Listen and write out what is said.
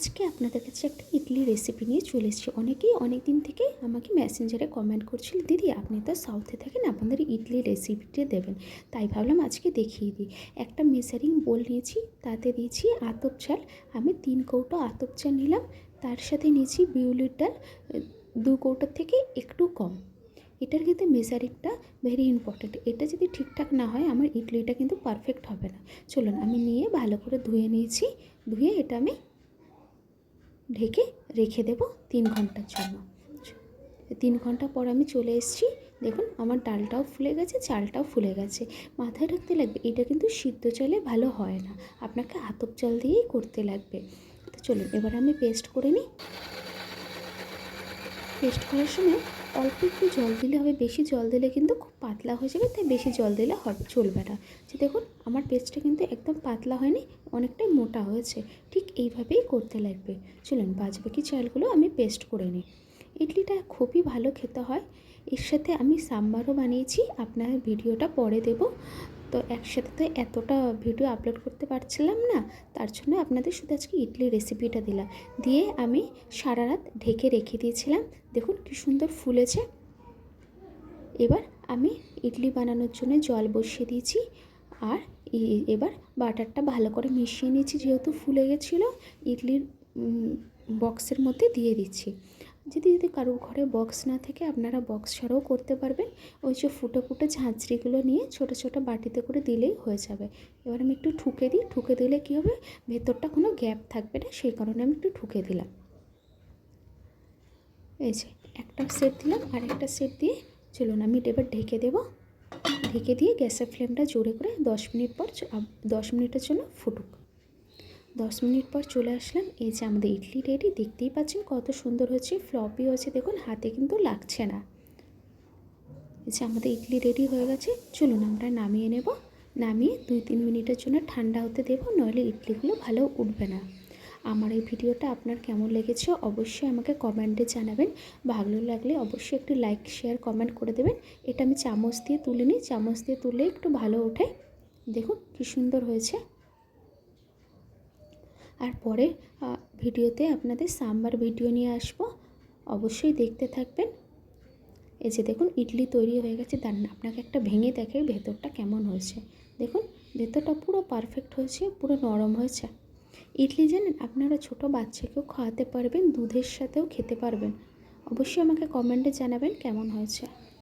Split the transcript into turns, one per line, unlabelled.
আজকে আপনাদের কাছে একটা ইডলি রেসিপি নিয়ে চলে এসেছি। অনেকেই অনেক দিন থেকে আমাকে মেসেঞ্জারে কমেন্ট করছিল, দিদি, আপনি তো সাউথে থাকেন, আপনাদের ইডলি রেসিপিটা দেবেন। তাই ভাবলাম আজকে দেখিয়ে দিই। একটা মেজারিং বোল নিয়েছি, তাতে দিয়েছি আতপ চাল। আমি তিন কৌটো আতপ চাল নিলাম, তার সাথে নিয়েছি বিউলির ডাল, দু কৌটোর থেকে একটু কম। এটার কিন্তু মেজারিংটা ভেরি ইম্পর্ট্যান্ট এটা যদি ঠিকঠাক না হয়, আমার ইডলিটা কিন্তু পারফেক্ট হবে না। চলুন, আমি নিয়ে ভালো করে ধুয়ে নিয়েছি। ধুয়ে এটা আমি ঢেকে রেখে দেব তিন ঘণ্টার জন্য। তিন ঘণ্টা পর আমি চলে এসেছি। দেখুন, আমার ডালটাও ফুলে গেছে, চালটাও ফুলে গেছে। মাথায় রাখতে লাগবে, এটা কিন্তু সিদ্ধ চালে ভালো হয় না। আপনাকে আতপ চাল দিয়েই করতে লাগবে। তো চলুন, এবার আমি পেস্ট করে নিই। পেস্ট করার সময় অল্প একটু জল দিলে হবে, বেশি জল দিলে কিন্তু খুব পাতলা হয়ে যাবে, তাই বেশি জল দিলে হবে চলবে না। যে দেখুন, আমার পেস্টটা কিন্তু একদম পাতলা হয়নি, অনেকটাই মোটা হয়েছে, ঠিক এইভাবেই করতে লাগবে। চলুন বাজবাকি চালগুলো আমি পেস্ট করে নিই। ইডলিটা খুবই ভালো খেতে হয়, এর সাথে আমি সাম্বারও বানিয়েছি, আপনার ভিডিওটা পরে দেব। তো একসাথে তো এতটা ভিডিও আপলোড করতে পারছিলাম না, তার জন্য আপনাদের শুধু আজকে ইডলি রেসিপিটা দিলাম। দিয়ে আমি সারা রাত ঢেকে রেখে দিয়েছিলাম। দেখুন কি সুন্দর ফুলেছে। এবার আমি ইডলি বানানোর জন্য জল বসিয়ে দিয়েছি। আর এবার বাটারটা ভালো করে মিশিয়ে নিয়েছি, যেহেতু ফুলে গেছিল, ইডলির বক্সের মধ্যে দিয়ে দিচ্ছি। যদি যদি কারোর ঘরে বক্স না থাকে, আপনারা বক্স ছাড়াও করতে পারবেন। ওই যে ফুটো ফুটো ঝাঁঝরিগুলো নিয়ে ছোটো ছোটো বাটিতে করে দিলেই হয়ে যাবে। এবার আমি একটু ঠুকে দিই। ঠুকে দিলে কী হবে? ভেতরটা কোনো গ্যাপ থাকবে না, সেই কারণে আমি একটু ঠুকে দিলাম। এই যে, একটা সেট দিলাম, আর একটা সেট দিয়ে চলুন আমি এবার ঢেকে দেবো। ঢেকে দিয়ে গ্যাসের ফ্লেমটা জোরে করে দশ মিনিট পর দশ মিনিটের জন্য ফুটুক। দশ মিনিট পর চলে আসলাম। এই যে আমাদের ইডলি রেডি, দেখতেই পাচ্ছেন কত সুন্দর হচ্ছে ফ্লপি হয়েছে, দেখুন, হাতে কিন্তু লাগছে না। এই যে আমাদের ইডলি রেডি হয়ে গেছে, চলুন আমরা নামিয়ে নেব। নামিয়ে দুই তিন মিনিটের জন্য ঠান্ডা হতে দেবো, নইলে ইডলিগুলো ভালো উঠবে না। আমার এই ভিডিওটা আপনার কেমন লেগেছে অবশ্যই আমাকে কমেন্টে জানাবেন। ভালো লাগলে অবশ্যই একটি লাইক, শেয়ার, কমেন্ট করে দেবেন। এটা আমি চামচ দিয়ে তুলে নিই চামচ দিয়ে তুলে একটু ভালো ওঠে। দেখুন, কী সুন্দর হয়েছে। আর পরে ভিডিওতে আপনাদের সাম্বার ভিডিও নিয়ে আসব। অবশ্যই দেখতে থাকবেন। এই যে দেখুন, ইডলি তৈরি হয়ে গেছে। দাঁড়ান আপনাকে একটা ভেঙে দেখে ভেতরটা কেমন হয়েছে। দেখুন, ভেতরটা পুরো পারফেক্ট হয়েছে, পুরো নরম হয়েছে। ইডলি জানেন, আপনারা ছোট বাচ্চাকেও খাওয়াতে পারবেন, দুধের সাথেও খেতে পারবেন। অবশ্যই আমাকে কমেন্টে জানাবেন কেমন হয়েছে।